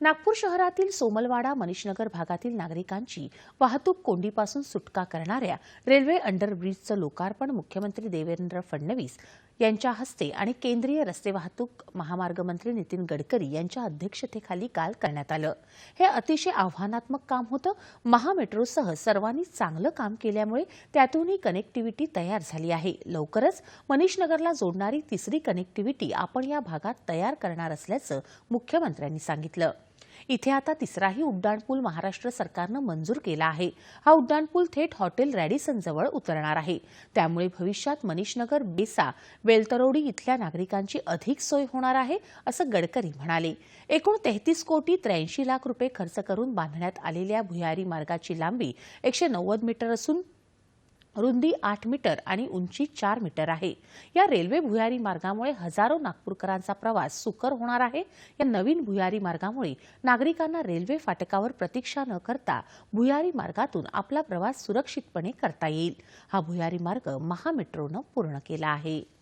नागपूर शहरातील सोमलवाडा मनीषनगर भागातील नागरिकांची वाहतूक कोंडीपासून सुटका करणाऱ्या रेल्वे अंडरब्रिजचं लोकार्पण मुख्यमंत्री देवेंद्र फडणवीस यांच्या हस्ते आणि केंद्रीय रस्ते वाहतूक महामार्ग मंत्री नितीन गडकरी यांच्या अध्यक्षतेखाली काल करण्यात आलं. हे अतिशय आव्हानात्मक काम होतं. महामेट्रोसह सर्वांनी चांगलं काम केल्यामुळे त्यातूनही कनेक्टिव्हिटी तयार झाली आहे. लवकरच मनीषनगरला जोडणारी तिसरी कनेक्टिव्हिटी आपण या भागात तयार करणार असल्याचं मुख्यमंत्र्यांनी सांगितलं. इथे आता तिसराही उड्डाणपूल महाराष्ट्र सरकारनं मंजूर केला आहे. हा उड्डाणपूल थेट हॉटेल रॅडिसनजवळ उतरणार आहे. त्यामुळे भविष्यात मनीषनगर बेसा वेलतरोडी इथल्या नागरिकांची अधिक सोय होणार आहे असं गडकरी म्हणाले. एकूण तेहतीस कोटी त्र्याऐंशी लाख रुपये खर्च करून बांधण्यात आलेल्या भुयारी मार्गाची लांबी एकशे नव्वद मीटर असून रुंदी आठ मीटर आणि उंची चार मीटर आहे. या रेल्वे भुयारी मार्गामुळे हजारो नागपूरकरांचा प्रवास सुकर होणार आहे. या नवीन भुयारी मार्गामुळे नागरिकांना रेल्वे फाटकावर प्रतीक्षा न करता भुयारी मार्गातून आपला प्रवास सुरक्षितपणे करता येईल. हा भुयारी मार्ग महामेट्रोनं पूर्ण केला आहे.